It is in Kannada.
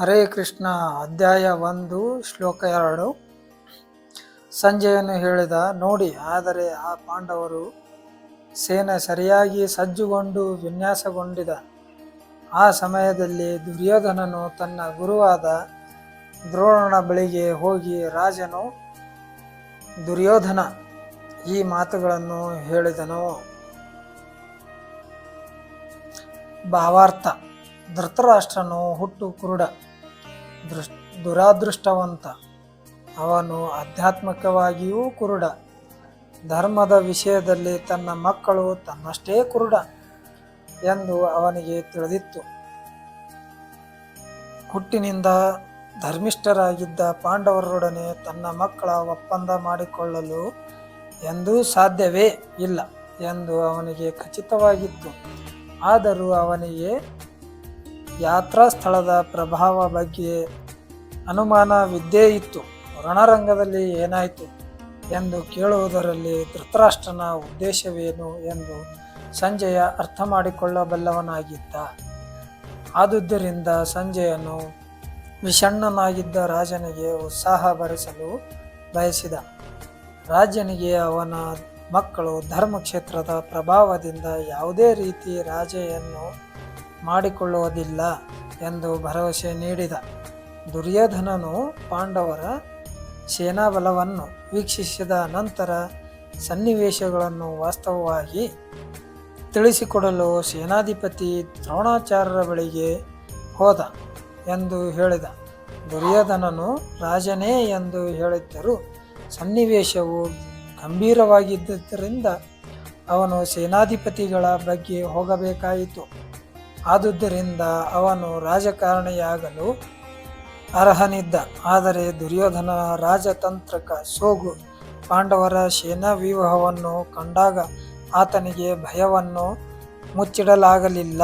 ಹರೇ ಕೃಷ್ಣ, ಅಧ್ಯಾಯ ಒಂದು, ಶ್ಲೋಕ ಎರಡು. ಸಂಜೆಯನ್ನು ಹೇಳಿದ, ನೋಡಿ, ಆದರೆ ಆ ಪಾಂಡವರು ಸೇನೆ ಸರಿಯಾಗಿ ಸಜ್ಜುಗೊಂಡು ವಿನ್ಯಾಸಗೊಂಡಿದ. ಆ ಸಮಯದಲ್ಲಿ ದುರ್ಯೋಧನನು ತನ್ನ ಗುರುವಾದ ದ್ರೋಣನ ಬಳಿಗೆ ಹೋಗಿ, ರಾಜನು, ದುರ್ಯೋಧನ, ಈ ಮಾತುಗಳನ್ನು ಹೇಳಿದನು. ಭಾವಾರ್ಥ. ಧೃತರಾಷ್ಟ್ರನು ಹುಟ್ಟು ಕುರುಡ, ದೃಷ್, ದುರಾದೃಷ್ಟವಂತ. ಅವನು ಆಧ್ಯಾತ್ಮಿಕವಾಗಿಯೂ ಕುರುಡ. ಧರ್ಮದ ವಿಷಯದಲ್ಲಿ ತನ್ನ ಮಕ್ಕಳು ತನ್ನಷ್ಟೇ ಕುರುಡ ಎಂದು ಅವನಿಗೆ ತಿಳಿದಿತ್ತು. ಹುಟ್ಟಿನಿಂದ ಧರ್ಮಿಷ್ಠರಾಗಿದ್ದ ಪಾಂಡವರೊಡನೆ ತನ್ನ ಮಕ್ಕಳ ಒಪ್ಪಂದ ಮಾಡಿಕೊಳ್ಳಲು ಎಂದೂ ಸಾಧ್ಯವೇ ಇಲ್ಲ ಎಂದು ಅವನಿಗೆ ಖಚಿತವಾಗಿತ್ತು. ಆದರೂ ಅವನಿಗೆ ಯಾತ್ರಾ ಸ್ಥಳದ ಪ್ರಭಾವ ಬಗ್ಗೆ ಅನುಮಾನವಿದ್ದೇ ಇತ್ತು. ರಣರಂಗದಲ್ಲಿ ಏನಾಯಿತು ಎಂದು ಕೇಳುವುದರಲ್ಲಿ ಧೃತರಾಷ್ಟ್ರನ ಉದ್ದೇಶವೇನು ಎಂದು ಸಂಜಯ ಅರ್ಥ ಮಾಡಿಕೊಳ್ಳಬಲ್ಲವನಾಗಿದ್ದ ಆದುದರಿಂದ ಸಂಜೆಯನ್ನು ವಿಷಣ್ಣನಾಗಿದ್ದ ರಾಜನಿಗೆ ಉತ್ಸಾಹ ಭರಿಸಲು ಬಯಸಿದ. ರಾಜನಿಗೆ ಅವನ ಮಕ್ಕಳು ಧರ್ಮಕ್ಷೇತ್ರದ ಪ್ರಭಾವದಿಂದ ಯಾವುದೇ ರೀತಿ ರಾಜೆಯನ್ನು ಮಾಡಿಕೊಳ್ಳುವುದಿಲ್ಲ ಎಂದು ಭರವಸೆ ನೀಡಿದ ದುರ್ಯೋಧನನು ಪಾಂಡವರ ಸೇನಾಬಲವನ್ನು ವೀಕ್ಷಿಸಿದ ನಂತರ ಸನ್ನಿವೇಶಗಳನ್ನು ವಾಸ್ತವವಾಗಿ ತಿಳಿಸಿಕೊಡಲು ಸೇನಾಧಿಪತಿ ದ್ರೋಣಾಚಾರ್ಯರ ಬಳಿಗೆ ಹೋದ ಎಂದು ಹೇಳಿದ. ದುರ್ಯೋಧನನು ರಾಜನೇ ಎಂದು ಹೇಳಿದ್ದರು ಸನ್ನಿವೇಶವು ಗಂಭೀರವಾಗಿದ್ದರಿಂದ ಅವನು ಸೇನಾಧಿಪತಿಗಳ ಬಗ್ಗೆ ಹೋಗಬೇಕಾಯಿತು. ಆದುದರಿಂದ ಅವನು ರಾಜಕಾರಣಿಯಾಗಲು ಅರ್ಹನಿದ್ದ. ಆದರೆ ದುರ್ಯೋಧನ ರಾಜತಂತ್ರಕ ಸೋಗು ಪಾಂಡವರ ಸೇನಾ ವಿವಾಹವನ್ನು ಕಂಡಾಗ ಆತನಿಗೆ ಭಯವನ್ನು ಮುಚ್ಚಿಡಲಾಗಲಿಲ್ಲ.